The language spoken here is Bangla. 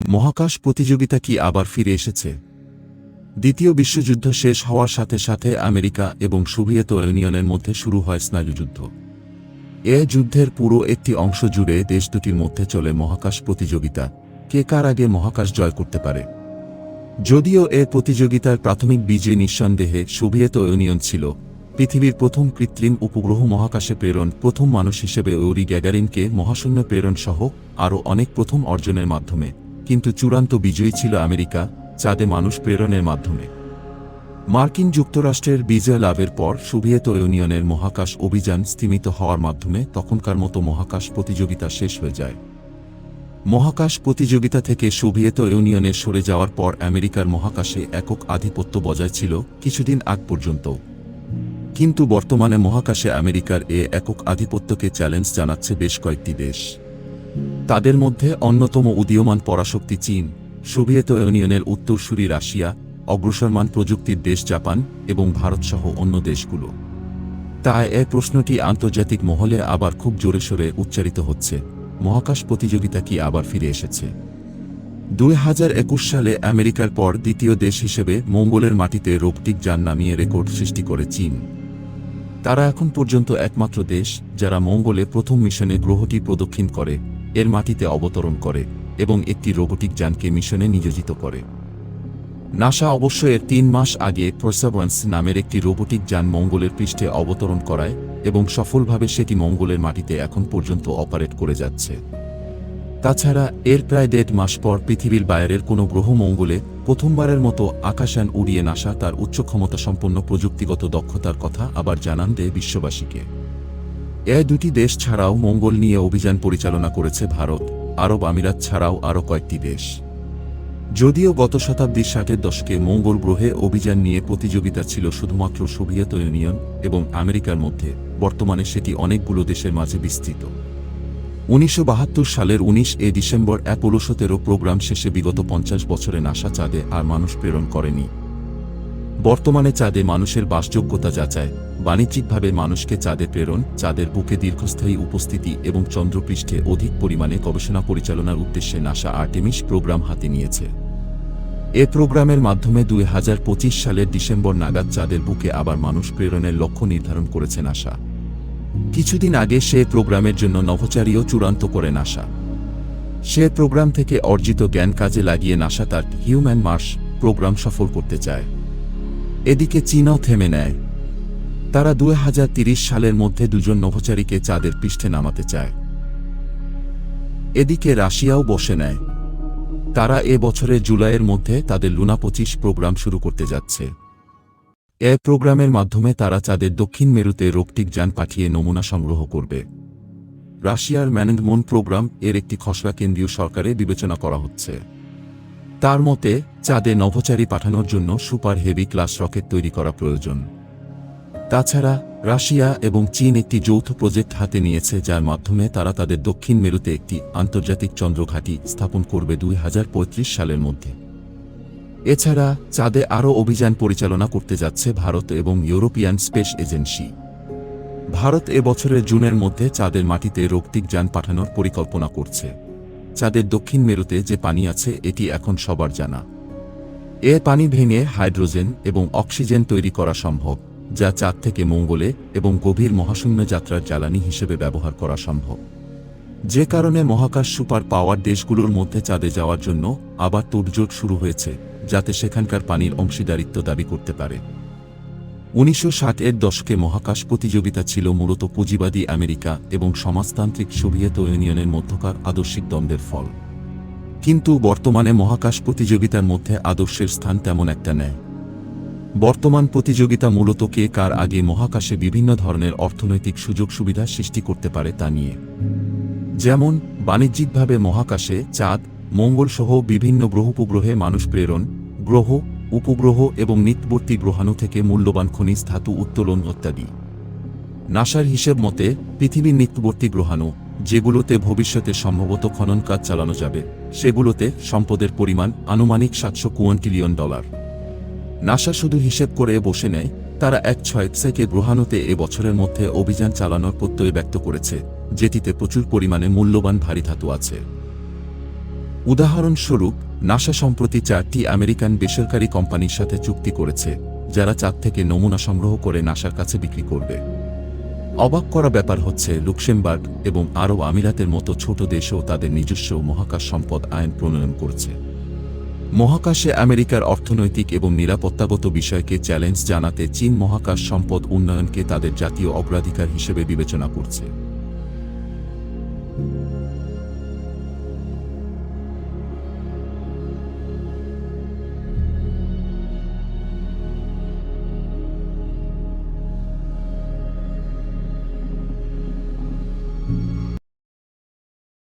মহাকাশ প্রতিযোগিতা কি আবার ফিরে এসেছে? দ্বিতীয় বিশ্বযুদ্ধ শেষ হওয়ার সাথে সাথে আমেরিকা এবং সোভিয়েত ইউনিয়নের মধ্যে শুরু হয় স্নায়ুযুদ্ধ এ যুদ্ধের পুরো একটি অংশ জুড়ে দেশ দুটির মধ্যে চলে মহাকাশ প্রতিযোগিতা। কে কার আগে মহাকাশ জয় করতে পারে? যদিও এ প্রতিযোগিতার প্রাথমিক বিজয় নিঃসন্দেহে সোভিয়েত ইউনিয়ন ছিল। পৃথিবীর প্রথম কৃত্রিম উপগ্রহ মহাকাশে প্রেরণ, প্রথম মানুষ হিসেবে ওরি গ্যাগারিনকে মহাশূন্য প্রেরণ সহ আরও অনেক প্রথম অর্জনের মাধ্যমে। কিন্তু চূড়ান্ত বিজয়ী ছিল আমেরিকা, চাঁদে মানুষ প্রেরণের মাধ্যমে। মার্কিন যুক্তরাষ্ট্রের বিজয় লাভের পর সোভিয়েত ইউনিয়নের মহাকাশ অভিযান স্থিমিত হওয়ার মাধ্যমে তখনকার মতো মহাকাশ প্রতিযোগিতা শেষ হয়ে যায়। মহাকাশ প্রতিযোগিতা থেকে সোভিয়েত ইউনিয়নের সরে যাওয়ার পর আমেরিকার মহাকাশে একক আধিপত্য বজায় ছিল কিছুদিন আগ পর্যন্ত। কিন্তু বর্তমানে মহাকাশে আমেরিকার এ একক আধিপত্যকে চ্যালেঞ্জ জানাচ্ছে বেশ কয়েকটি দেশ। তাদের মধ্যে অন্যতম উদীয়মান পরাশক্তি চীন, সোভিয়েত ইউনিয়নের উত্তরসূরি রাশিয়া, অগ্রসরমান প্রযুক্তির দেশ জাপান এবং ভারতসহ অন্য দেশগুলো। তাই এ প্রশ্নটি আন্তর্জাতিক মহলে আবার খুব জোরে সোরে উচ্চারিত হচ্ছে। মহাকাশ প্রতিযোগিতা কি আবার ফিরে এসেছে? দুই হাজার একুশ সালে আমেরিকার পর দ্বিতীয় দেশ হিসেবে মঙ্গলের মাটিতে রোবটিক যান নামিয়ে রেকর্ড সৃষ্টি করে চীন। তারা এখন পর্যন্ত একমাত্র দেশ, যারা মঙ্গলে প্রথম মিশনে গ্রহটি প্রদক্ষিণ করে, এর মাটিতে অবতরণ করে, এবং একটি রোবোটিক যানকে মিশনে নিয়োজিত করে। নাসা অবশ্য এর তিন মাস আগে প্রসাবন্স নামের একটি রোবোটিক যান মঙ্গলের পৃষ্ঠে অবতরণ করায়, এবং সফলভাবে সেটি মঙ্গলের মাটিতে এখন পর্যন্ত অপারেট করে যাচ্ছে। তাছাড়া, এর প্রায় দেড় মাস পর পৃথিবীর বাইরের কোনো গ্রহ মঙ্গলে প্রথমবারের মতো আকাশযান উড়িয়ে নাসা তার উচ্চ ক্ষমতা সম্পন্ন প্রযুক্তিগত দক্ষতার কথা আবার জানান দেয় বিশ্ববাসীকে। এ দুটি দেশ ছাড়াও মঙ্গল নিয়ে অভিযান পরিচালনা করেছে ভারত, আরব আমিরাত ছাড়াও আরও কয়েকটি দেশ। যদিও গত শতাব্দীর ষাটের দশকে মঙ্গল গ্রহে অভিযান নিয়ে প্রতিযোগিতা ছিল শুধুমাত্র সোভিয়েত ইউনিয়ন এবং আমেরিকার মধ্যে, বর্তমানে সেটি অনেকগুলো দেশের মাঝে বিস্তৃত। উনিশশো বাহাত্তর সালের উনিশ এ ডিসেম্বর অ্যাপোলো সতেরো প্রোগ্রাম শেষে বিগত পঞ্চাশ বছরে নাসা চাঁদে আর মানুষ প্রেরণ করেনি। বর্তমানে চাঁদে মানুষের বাসযোগ্যতা যাচাই, বাণিজ্যিকভাবে মানুষকে চাঁদে প্রেরণ, চাঁদের বুকে দীর্ঘস্থায়ী উপস্থিতি এবং চন্দ্রপৃষ্ঠে অধিক পরিমাণে গবেষণা পরিচালনার উদ্দেশ্যে নাসা আর্টেমিস প্রোগ্রাম হাতে নিয়েছে। এ প্রোগ্রামের মাধ্যমে দুই হাজার পঁচিশ সালের ডিসেম্বর নাগাদ চাঁদের বুকে আবার মানুষ প্রেরণের লক্ষ্য নির্ধারণ করেছে নাসা। কিছুদিন আগে সে প্রোগ্রামের জন্য নভোচারীও চূড়ান্ত করে নাসা। সে প্রোগ্রাম থেকে অর্জিত জ্ঞান কাজে লাগিয়ে নাসা তার হিউম্যান মার্স প্রোগ্রাম সফল করতে চায়। এদিকে চীনও থেমে নেয়। তারা তিরিশ সালের মধ্যে দুজন নভোচারীকে চাঁদের পৃষ্ঠে নামাতে চায়। এদিকে রাশিয়াও বসে নেয়। তারা এ বছরের জুলাইয়ের মধ্যে তাদের লুনা পঁচিশ প্রোগ্রাম শুরু করতে যাচ্ছে। এ প্রোগ্রামের মাধ্যমে তারা চাঁদের দক্ষিণ মেরুতে রোবটিক যান পাঠিয়ে নমুনা সংগ্রহ করবে। রাশিয়ার ম্যানেজমন প্রোগ্রাম এর একটি খসড়া কেন্দ্রীয় সরকারে বিবেচনা করা হচ্ছে। তার মতে, চাঁদে নভোচারী পাঠানোর জন্য সুপার হেভি ক্লাস রকেট তৈরি করা প্রয়োজন। তাছাড়া, রাশিয়া এবং চীন একটি যৌথ প্রজেক্ট হাতে নিয়েছে যার মাধ্যমে তারা তাদের দক্ষিণ মেরুতে একটি আন্তর্জাতিক চন্দ্রঘাঁটি স্থাপন করবে দুই হাজার পঁয়ত্রিশ সালের মধ্যে। এছাড়া চাঁদে আরও অভিযান পরিচালনা করতে যাচ্ছে ভারত এবং ইউরোপিয়ান স্পেস এজেন্সি। ভারত এ বছরের জুনের মধ্যে চাঁদের মাটিতে রোবটিক যান পাঠানোর পরিকল্পনা করছে। চাঁদের দক্ষিণ মেরুতে যে পানি আছে, এটি এখন সবার জানা। এ পানি ভেঙে হাইড্রোজেন এবং অক্সিজেন তৈরি করা সম্ভব, যা চাঁদ থেকে মঙ্গলে এবং গভীর মহাশূন্য যাত্রার জ্বালানি হিসেবে ব্যবহার করা সম্ভব। যে কারণে মহাকাশ সুপার পাওয়ার দেশগুলোর মধ্যে চাঁদে যাওয়ার জন্য আবার তোড়জোড় শুরু হয়েছে। যাতে সেখানকার পানির অংশীদারিত্ব দাবি করতে পারে। উনিশশো এর দশকে মহাকাশ প্রতিযোগিতা ছিল মূলত পুঁজিবাদী আমেরিকা এবং সমাজতান্ত্রিক সোভিয়েত ইউনিয়নের মধ্যকার আদর্শিক দ্বন্দ্বের ফল। কিন্তু বর্তমানে মহাকাশ প্রতিযোগিতার মধ্যে আদর্শের স্থান তেমন একটা নেয় বর্তমান প্রতিযোগিতা মূলত কে কার আগে মহাকাশে বিভিন্ন ধরনের অর্থনৈতিক সুযোগ সুবিধা সৃষ্টি করতে পারে তা নিয়ে। যেমন, বাণিজ্যিকভাবে মহাকাশে চাঁদ মঙ্গলসহ বিভিন্ন গ্রহ উপগ্রহে মানুষ প্রেরণ গ্রহ, উপগ্রহ এবং নিকটবর্তী গ্রহাণু থেকে মূল্যবান খনিজ, ধাতু, উত্তোলন ইত্যাদি। নাসার হিসেব মতে, পৃথিবীর নিকটবর্তী গ্রহাণু, যেগুলোতে ভবিষ্যতে সম্ভবত খনন কাজ চালানো যাবে, সেগুলোতে সম্পদের পরিমাণ আনুমানিক সাতশো কুয়ান্টিলিয়ন ডলার। নাসা শুধু হিসেব করে বসে নেয়, তারা এক ছয় থেকে গ্রহাণুতে এ বছরের মধ্যে অভিযান চালানোর প্রত্যয় ব্যক্ত করেছে, যেটিতে প্রচুর পরিমাণে মূল্যবান ভারী ধাতু আছে। উদাহরণস্বরূপ, নাসা সম্প্রতি চারটি আমেরিকান বেসরকারি কোম্পানির সাথে চুক্তি করেছে, যারা চাঁদ থেকে নমুনা সংগ্রহ করে নাসার কাছে বিক্রি করবে। অবাক করা ব্যাপার হচ্ছে, লুক্সেমবার্গ এবং আরব আমিরাতের মতো ছোট দেশও তাদের নিজস্ব মহাকাশ সম্পদ আইন প্রণয়ন করছে। মহাকাশে আমেরিকার অর্থনৈতিক এবং নিরাপত্তাগত বিষয়কে চ্যালেঞ্জ জানাতে চীন মহাকাশ সম্পদ উন্নয়নকে তাদের জাতীয় অগ্রাধিকার হিসেবে বিবেচনা করছে।